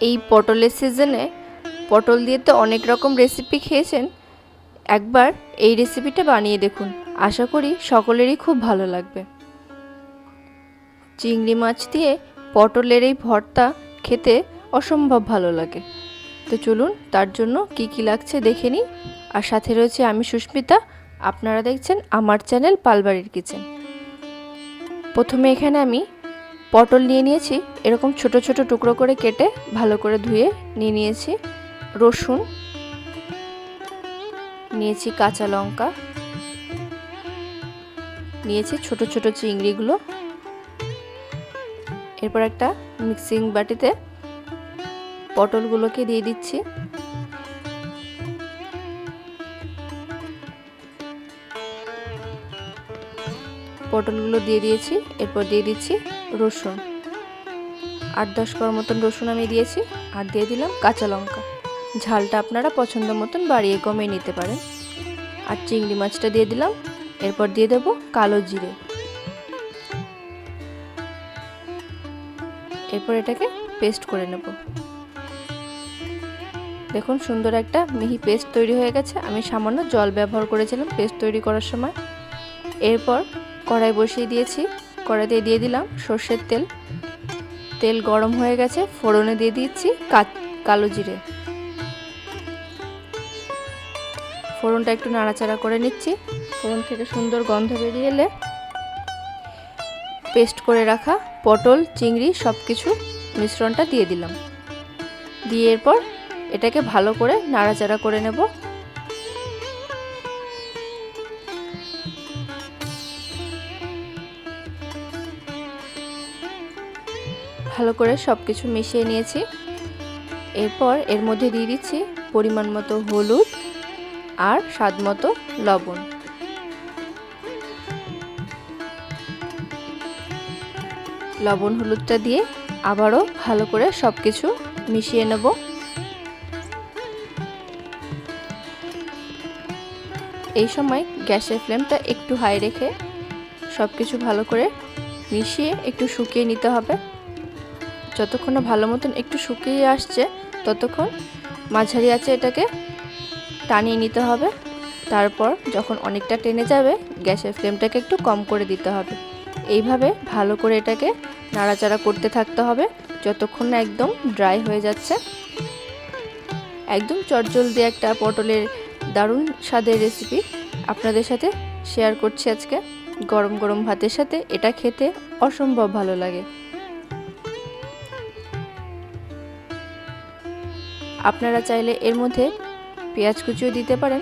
এই পটলের সিজনে পটল দিয়ে তো অনেক রকম রেসিপি খেয়েছেন। একবার এই রেসিপিটা বানিয়ে দেখুন। আশা করি সকলেরই খুব ভালো লাগবে। চিংড়ি মাছ দিয়ে পটলের এই ভর্তা খেতে অসম্ভব ভালো লাগে। তো চলুন তার জন্য কি কি লাগছে দেখে নিই। আর সাথে রয়েছে আমি সুস্মিতা। আপনারা দেখছেন আমার চ্যানেল পালবাড়ির কিচেন প্রথমে এখানে আমি পটল নিয়ে নিয়েছি। এরকম ছোট ছোট টুকরো করে কেটে ভালো করে ধুয়ে নিয়ে নিয়েছি। রসুন, নিয়েছি কাঁচা লঙ্কা, নিয়েছি ছোট ছোট চিংড়িগুলো। এরপর একটা মিক্সিং বাটিতে পটলগুলোকে দিয়ে দিচ্ছি। পটলগুলো দিয়ে দিয়েছি, এরপর দিয়ে দিচ্ছি রসুন। আট দশ কর মতন রসুন আমি দিয়েছি, আর দিয়ে দিলাম কাঁচা লঙ্কা। ঝালটা আপনারা পছন্দ মতন বাড়িয়ে কমিয়ে নিতে পারেন। আর চিংড়ি মাছটা দিয়ে দিলাম, এরপর দিয়ে দেব কালো জিরে। এরপর এটাকে পেস্ট করে নেব। দেখুন সুন্দর একটা মিহি পেস্ট তৈরি হয়ে গেছে। আমি সামান্য জল ব্যবহার করেছিলাম পেস্ট তৈরি করার সময়। এরপর কড়াই বসিয়ে দিয়েছি কড়াইতে দিয়ে দিলাম সর্ষের তেল। তেল গরম হয়ে গেছে, ফোড়নে দিয়ে দিচ্ছি কালো জিরে। ফোড়নটা একটু নাড়াচাড়া করে নিচ্ছি। ফোড়ন থেকে সুন্দর গন্ধ বেরিয়ে এলে পেস্ট করে রাখা পটল, চিংড়ি সব কিছু মিশ্রণটা দিয়ে দিলাম। দিয়ে এরপর এটাকে ভালো করে নাড়াচাড়া করে নেব। ভালো করে সব কিছু মিশিয়ে নিয়েছি। এরপর এর মধ্যে দিয়ে দিচ্ছি পরিমাণ মতো হলুদ আর স্বাদ মতো লবণ। লবণ হলুদটা দিয়ে আবারও ভালো করে সব কিছু মিশিয়ে নেব। এই সময় গ্যাসের ফ্লেমটা একটু হাই রেখে সব কিছু ভালো করে মিশিয়ে একটু শুকিয়ে নিতে হবে। যতক্ষণ না ভালো মতন একটু শুকিয়ে আসছে, ততক্ষণ মাঝারি আছে এটাকে টানিয়ে নিতে হবে। তারপর যখন অনেকটা টেনে যাবে, গ্যাসের ফ্লেমটাকে একটু কম করে দিতে হবে। এইভাবে ভালো করে এটাকে নাড়াচাড়া করতে থাকতে হবে, যতক্ষণ না একদম ড্রাই হয়ে যাচ্ছে। একদম চটজলদি একটা পটলের দারুণ স্বাদের রেসিপি আপনাদের সাথে শেয়ার করছি আজকে। গরম গরম ভাতের সাথে এটা খেতে অসম্ভব ভালো লাগে। আপনারা চাইলে এর মধ্যে পেঁয়াজ কুচিও দিতে পারেন।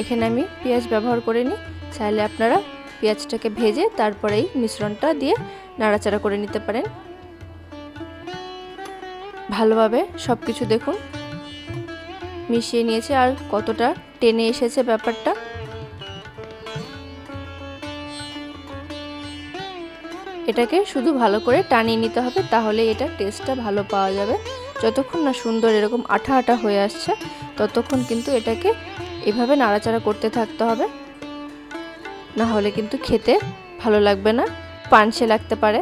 এখানে আমি পেঁয়াজ ব্যবহার করিনি চাইলে আপনারা পেঁয়াজটাকে ভেজে তারপরেই মিশ্রণটা দিয়ে নাড়াচাড়া করে নিতে পারেন। ভালোভাবে সব কিছু দেখুন। মিশিয়ে নিয়েছে আর কতটা টেনে এসেছে ব্যাপারটা। এটাকে শুধু ভালো করে টানিয়ে নিতে হবে তাহলে এটা টেস্টটা ভালো পাওয়া যাবে। যতক্ষণ না সুন্দর এরকম আঠা আঠা হয়ে আসছে, ততক্ষণ কিন্তু এটাকে এভাবে নাড়াচাড়া করতে থাকতে হবে। না হলে কিন্তু খেতে ভালো লাগবে না, পানসে লাগতে পারে।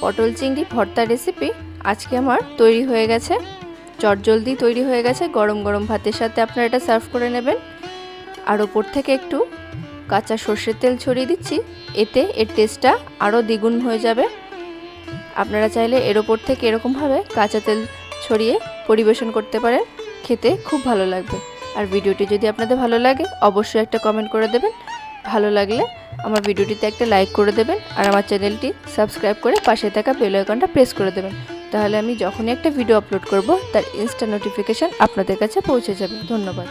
পটল চিংড়ি ভর্তা রেসিপি আজকে আমার তৈরি হয়ে গেছে। চটজলদি তৈরি হয়ে গেছে, গরম গরম ভাতের সাথে আপনারা এটা সার্ভ করে নেবেন। আর ওপর থেকে একটু কাঁচা সর্ষের তেল ছড়িয়ে দিচ্ছি, এতে এর টেস্টটা আরও দ্বিগুণ হয়ে যাবে। আপনারা চাইলে এর ওপর থেকে এরকমভাবে কাঁচা তেল ছড়িয়ে পরিবেশন করতে পারেন। খেতে খুব ভালো লাগবে। আর ভিডিওটি যদি আপনাদের ভালো লাগে, অবশ্যই একটা কমেন্ট করে দেবেন। ভালো লাগলে আমার ভিডিওটিতে একটা লাইক করে দেবেন আর আমার চ্যানেলটি সাবস্ক্রাইব করে পাশে থাকা বেল আইকনটা প্রেস করে দেবেন। তাহলে আমি যখনই একটা ভিডিও আপলোড করব, তার ইনস্টা নোটিফিকেশান আপনাদের কাছে পৌঁছে যাবে। ধন্যবাদ।